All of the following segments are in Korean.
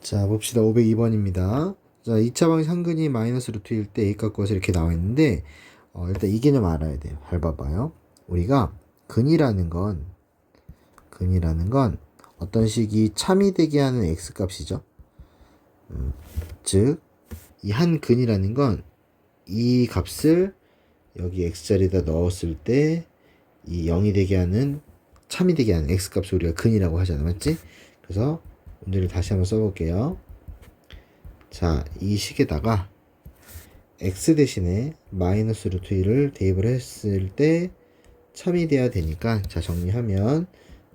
자, 봅시다. 502번입니다. 자, 2차 방식 상근이 마이너스 루트 1때 a 값 구해서 이렇게 나와 있는데, 어, 일단 이 개념 알아야 돼요. 잘 봐봐요. 우리가 근이라는 건, 근이라는 건 어떤 식이 참이 되게 하는 x 값이죠. 음, 즉, 이 한 근이라는 건 이 값을 여기 x자리에다 넣었을 때 이 0이 되게 하는 참이 되게 하는 x 값을 우리가 근이라고 하잖아. 맞지? 그래서 문제를 다시 한번 써볼게요. 자, 이 식에다가 x 대신에 마이너스 루트 1을 대입을 했을 때 참이 돼야 되니까 자 정리하면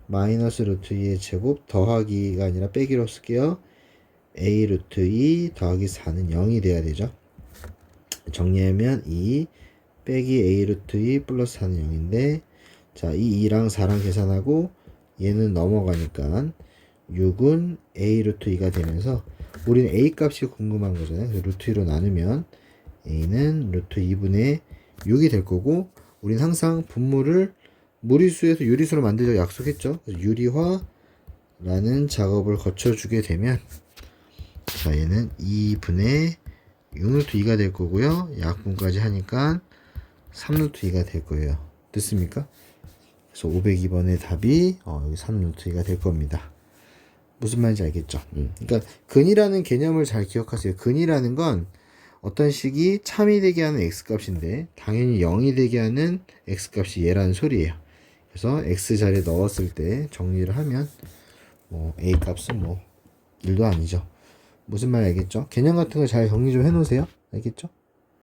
마이너스 루트 2의 제곱 더하기가 아니라 빼기로 쓸게요. a 루트 2 더하기 4는 0이 돼야 되죠. 정리하면 2 빼기 a 루트 2 플러스 4는 0인데 자, 이 2랑 4랑 계산하고 얘는 넘어가니까 6은 a 루트 2가 되면서 우리는 a 값이 궁금한 거잖아요. 그래서 루트 2로 나누면 a는 루트 2분의 6이 될 거고 우리는 항상 분모를 무리수에서 유리수로 만들자고 약속했죠. 그래서 유리화라는 작업을 거쳐주게 되면 자 얘는 2분의 6루트 2가 될 거고요. 약분까지 하니까 3루트 2가 될 거예요. 됐습니까? 그래서 502번의 답이 어, 여기 3루트 2가 될 겁니다. 무슨 말인지 알겠죠? 음. 그러니까 근이라는 개념을 잘 기억하세요. 근이라는 건 어떤 식이 참이 되게 하는 x값인데 당연히 0이 되게 하는 x값이 얘라는 소리예요. 그래서 x 자리에 넣었을 때 정리를 하면 뭐 a 값은 뭐 1도 아니죠. 무슨 말 알겠죠? 개념 같은 거잘 정리 좀 해놓으세요. 알겠죠?